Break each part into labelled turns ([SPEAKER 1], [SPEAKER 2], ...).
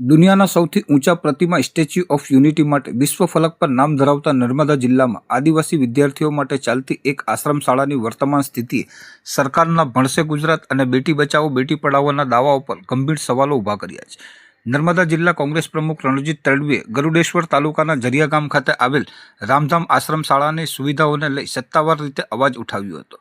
[SPEAKER 1] દુનિયાના સૌથી ઊંચા પ્રતિમા સ્ટેચ્યુ ઓફ યુનિટી માટે વિશ્વ ફલક પર નામ ધરાવતા નર્મદા જિલ્લામાં આદિવાસી વિદ્યાર્થીઓ માટે ચાલતી એક આશ્રમ શાળાની વર્તમાન સ્થિતિ, સરકારના ભણશે ગુજરાત અને બેટી બચાવો, બેટી પઢાવોના દાવાઓ પર ગંભીર સવાલો ઊભા કર્યા છે. નર્મદા જિલ્લા કોંગ્રેસ પ્રમુખ રણજીત તડવીએ ગરુડેશ્વર તાલુકાના જરિયા ગામ ખાતે આવેલ રામધામ આશ્રમ શાળાની સુવિધાઓને લઈ સત્તાવાર રીતે અવાજ ઉઠાવ્યો હતો.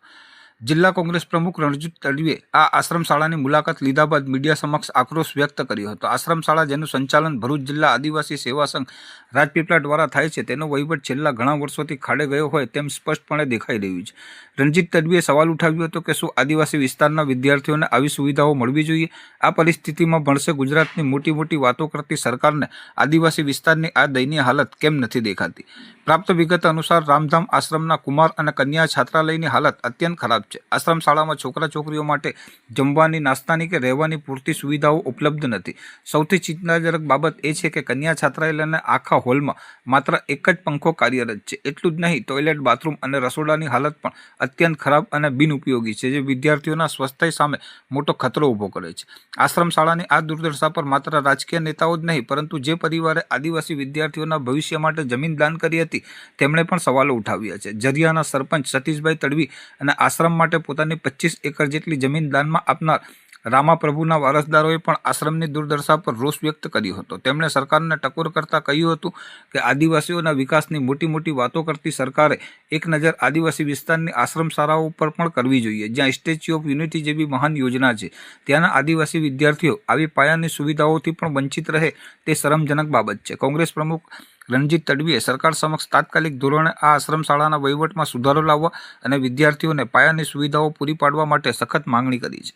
[SPEAKER 1] જિલ્લા કોંગ્રેસ પ્રમુખ રણજીત તડવીએ આ આશ્રમ શાળાની મુલાકાત લીધા બાદ મીડિયા સમક્ષ આક્રોશ વ્યક્ત કર્યો હતો. આશ્રમ શાળા જેનું સંચાલન ભરૂચ જિલ્લા આદિવાસી સેવા સંઘ રાજપીપળા દ્વારા થાય છે, તેનો વહીવટ છેલ્લા ઘણા વર્ષોથી ખાડે ગયો હોય તેમ સ્પષ્ટપણે દેખાઈ રહ્યું છે. રણજીત તડવીએ સવાલ ઉઠાવ્યો હતો કે શું આદિવાસી વિસ્તારના વિદ્યાર્થીઓને આવી સુવિધાઓ મળવી જોઈએ? આ પરિસ્થિતિમાં ભણશે ગુજરાતની મોટી મોટી વાતો કરતી સરકારને આદિવાસી વિસ્તારની આ દયનીય હાલત કેમ નથી દેખાતી? પ્રાપ્ત વિગત અનુસાર રામધામ આશ્રમના કુમાર અને કન્યા છાત્રાલયની હાલત અત્યંત ખરાબ છે. આશ્રમ શાળામાં છોકરા છોકરીઓ માટે જમવાની, નાસ્તાની કે રહેવાની પૂરતી સુવિધાઓ ઉપલબ્ધ નથી. સૌથી ચિંતાજનક બાબત એ છે કે કન્યા છાત્રાલયના આખા હોલમાં માત્ર એક જ પંખો કાર્યરત છે. એટલું જ નહીં, ટોયલેટ, બાથરૂમ અને રસોડાની હાલત પણ અત્યંત ખરાબ અને બિનઉપયોગી છે, જે વિદ્યાર્થીઓના સ્વસ્થય સામે મોટો ખતરો ઊભો કરે છે. આશ્રમ શાળાની આ દુર્દશા પર માત્ર રાજકીય નેતાઓ જ નહીં, પરંતુ જે પરિવારે આદિવાસી વિદ્યાર્થીઓના ભવિષ્ય માટે જમીન દાન કરી હતી, તેમણે પણ સવાલો ઉઠાવ્યા છે. જરિયાના સરપંચ સતીશભાઈ તડવી અને આશ્રમ માટે પોતાની પચીસ એકર જેટલી જમીન દાનમાં આપનાર રામાપ્રભુના વારસદારોએ પણ આશ્રમની દુર્દશા પર રોષ વ્યક્ત કર્યો હતો. તેમણે સરકારને ટકોર કરતા કહ્યું હતું કે, આદિવાસીઓના વિકાસની મોટી મોટી વાતો કરતી સરકારે એક નજર આદિવાસી વિસ્તારની આશ્રમ શાળાઓ પર પણ કરવી જોઈએ, જ્યાં સ્ટેચ્યુ ઓફ યુનિટી જેવી મહાન યોજના છે. ત્યાંના આદિવાસી વિદ્યાર્થીઓ આવી પાયાની સુવિધાઓથી પણ વંચિત રહે તે શરમજનક બાબત છે. કોંગ્રેસ પ્રમુખ રણજીત તડવીએ સરકાર સમક્ષ તાત્કાલિક ધોરણે આ આશ્રમ શાળાના વહીવટમાં સુધારો લાવવા અને વિદ્યાર્થીઓને પાયાની સુવિધાઓ પૂરી પાડવા માટે સખત માંગણી કરી છે.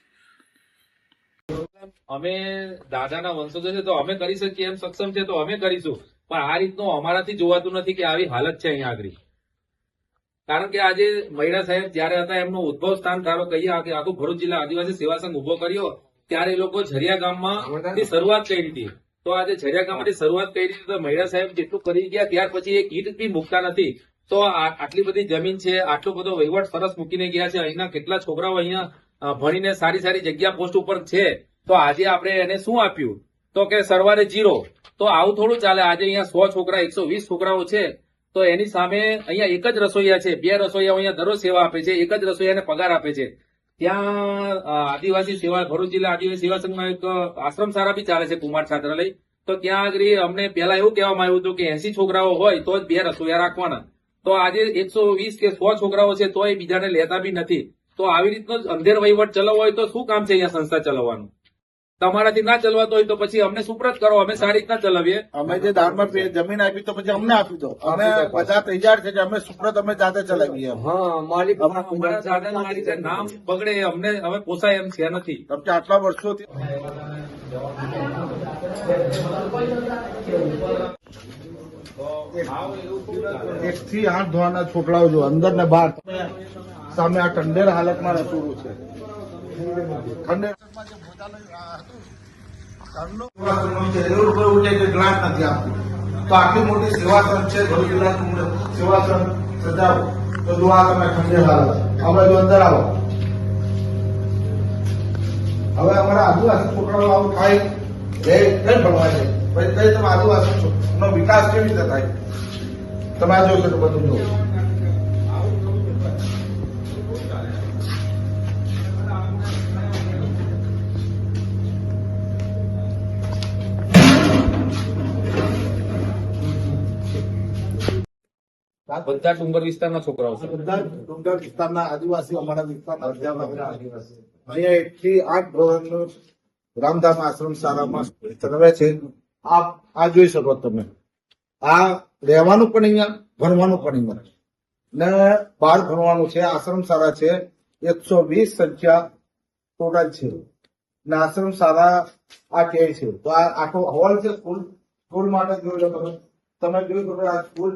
[SPEAKER 2] અમે દાદાના વંશજો છે તો અમે કરી શકીએ એમ સક્ષમ છે તો અમે કરીશું. પણ આ રીતનું અમારાથી જોવાતું નથી કે આવી હાલત છે અહીંયા આગળ. કારણ કે આજે મહિલા સાહેબ જ્યારે હતા એમનું ઉદ્ભવ સ્થાન ધારો કહીએ કે આખું ભરૂચ જિલ્લા આદિવાસી સેવા સંઘ ઊભો કર્યો ત્યારે એ લોકો ઝરિયા ગામમાં શરૂઆત કરી હતી. તો આજે ઝરિયા ગામમાંથી શરૂઆત કરી તો મહિલા સાહેબ જેટલું કરી ગયા, ત્યાર પછી એક ઈટ બી મૂકતા નથી. તો આટલી બધી જમીન છે, આટલો બધો વહીવટ સરસ મૂકીને ગયા છે. અહીંના કેટલા છોકરાઓ અહીંયા ભણીને સારી સારી જગ્યા પોસ્ટ ઉપર છે. તો આજે આપણે એને શું આપ્યું? તો કે સરવારે જીરો. તો આવું થોડું ચાલે. આજે અહીંયા સો છોકરા, એકસો વીસ છોકરાઓ છે. તો એની સામે અહીંયા એક જ રસોઈયા છે. બે રસોઈયાઓ અહીંયા દરરોજ સેવા આપે છે. એક જ રસોઈયાને પગાર આપે છે. ત્યાં આદિવાસી સેવા, ભરૂચ જિલ્લા આદિવાસી સેવા સંઘમાં એક આશ્રમ સારા બી ચાલે છે, કુમાર છાત્રાલય. તો ત્યાં આગળ અમને પહેલા એવું કહેવામાં આવ્યું હતું કે એસી છોકરાઓ હોય તો જ બે રસોઈયા રાખવાના. તો આજે એકસો વીસ કે સો છોકરાઓ છે તો એ બીજાને લેતા બી નથી. તો આવી રીતનો અંધેર વહીવટ ચલાવવો હોય તો શું કામ છે અહીંયા સંસ્થા ચલાવવાનું? તમારાથી ના ચલાવતો હોય તો પછી અમને સુપ્રત કરો અમે સારી રીતના ચલાવીએ.
[SPEAKER 3] અમે જે દાનમાં જમીન આપી તો પછી અમને આપી દો. અમે બધા તૈયાર છે કે અમે સુપ્રત અમે જાતે ચલાવીએ
[SPEAKER 2] નામ બગડે અમને હવે પોસાય એમ છે નથી.
[SPEAKER 3] કેમ આટલા વર્ષોથી એક થી આઠ ધોવાના છોકરાઓ જો અંદર ને બહાર સામે આ ટંડેર હાલતમાં રસોડું છે. ગ્રાન્ટ નથી આપતું તો આટલી મોટી સેવા છે ભરૂચ જિલ્લાની સેવા સંઘ સજાવો. તો જો આ તમે ખંડેલા હવે જો આવો. હવે અમારા આદિવાસી છોકરાઓ આવું થાય, એ કઈ ભણવા છે પછી કઈ તમે આદિવાસી છો. એનો વિકાસ કેવી રીતે થાય? તમે આ જોઈ તો બધું જો
[SPEAKER 2] બધા ડુંગર વિસ્તારના છોકરાઓ છે.
[SPEAKER 3] બધા ડુંગર વિસ્તારના આદિવાસી અમારા વિસ્તારના અધ્યાપક અહીંયા એક થી આઠ ધોરણનું રામધામ આશ્રમ શાળામાં ચલાવે છે. આ આ જોઈ શકો તમે. આ રહેવાનું પણ અહીંયા ભણવાનું પણ અહીંયા ને બહાર ભણવાનું છે આશ્રમ શાળા છે એકસો વીસ સંખ્યા ટોટલ છે. ને આશ્રમ શાળા આ કે છે. તો આ આખો હોલ છે સ્કૂલ સ્કૂલ માટે જોઈ લો તમે. તમે જોઈ શકો આ સ્કૂલ.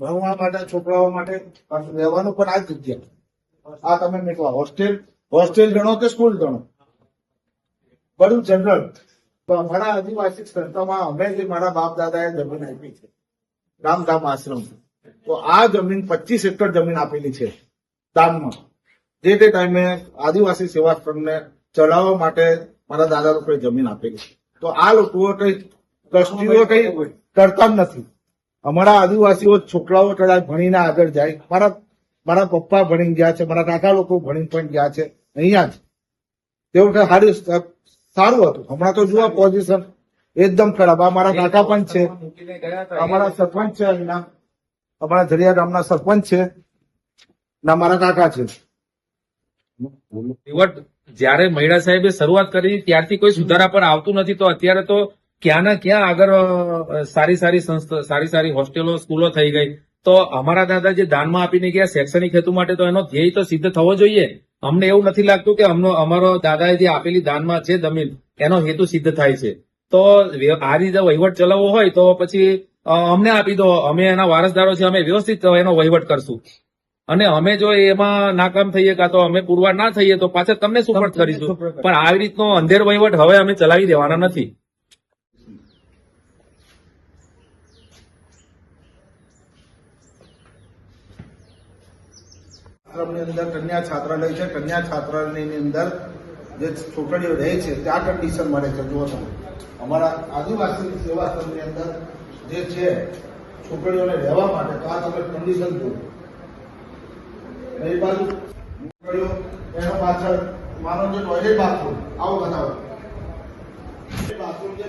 [SPEAKER 3] ભણવા માટે છોકરાઓ માટે રહેવાનું પણ આ જ જગ્યા. આ તમે નીકળો હોસ્ટેલ હોસ્ટેલ ગણો કે સ્કૂલ ગણો? બધું જનરલ અમારા આદિવાસી સંસ્થામાં અમે જે મારા બાપ દાદાએ જમીન આપી છે રામધામ આશ્રમ તો આ જમીન પચીસ હેક્ટર જમીન આપેલી છે દાનમાં જે તે ટાઈમે આદિવાસી સેવા સંઘને ચલાવવા માટે મારા દાદા લોકોએ જમીન આપેલી છે. તો આ લોકો કઈ ટ્રસ્ટીઓ કઈ કરતા નથી. અમારા આદિવાસીઓ છોકરાઓ કદાચ ભણીને આગળ જાય. મારા મારા પપ્પા ભણીને ગયા છે, મારા કાકા લોકો ભણીને પણ ગયા છે, અહીંયા જ. તેવું સારું સારી હતું. હમણાં તો જુઓ પોઝિશન એકદમ ખરાબ. આ મારા કાકા પણ છે. અમારા સરપંચ છે અહીંના અમારા જરિયા ગામના સરપંચ છે. ના, મારા કાકા છે.
[SPEAKER 2] જ્યારે મહિડા સાહેબે શરૂઆત કરી, ત્યારથી કોઈ સુધારા પર આવતું નથી. તો અત્યારે તો ક્યાંના ક્યાં આગળ સારી સારી સંસ્થા સારી સારી હોસ્ટેલો સ્કૂલો થઈ ગઈ. તો અમારા દાદા જે દાનમાં આપીને ગયા શૈક્ષણિક હેતુ માટે તો એનો ધ્યેય તો સિદ્ધ થવો જોઈએ. અમને એવું નથી લાગતું કે અમનો અમારો દાદાએ જે આપેલી દાનમાં છે જમીન એનો હેતુ સિદ્ધ થાય છે. તો આ રીતે વહીવટ ચલાવવો હોય તો પછી અમને આપી દો. અમે એના વારસદારો છે અમે વ્યવસ્થિત એનો વહીવટ કરશું. અને અમે જો એમાં નાકામ થઈએ કાં તો અમે પુરવાર ના થઈએ તો પાછા તમને સુપર્ટ કરીશું. પણ આવી રીતનો અંધેર વહીવટ હવે અમે ચલાવી દેવાના નથી.
[SPEAKER 3] આશ્રમની અંદર કન્યા છાત્રાલય છે. કન્યા છાત્રાલયની અંદર જે છોકરીઓ રહે છે, ત્યાં કન્ડિશન મળે છે. જુઓ તમે. અમારા આદિવાસી સેવા સંઘની અંદર જે છે છોકરીઓને રહેવા માટે તો આ તમે કન્ડિશન જુઓ. રહી બાજુ છોકરીઓ એના પાછળ માનો જે ટોયલેટ બાથરૂમ આવું બતાવો. બાથરૂમ જે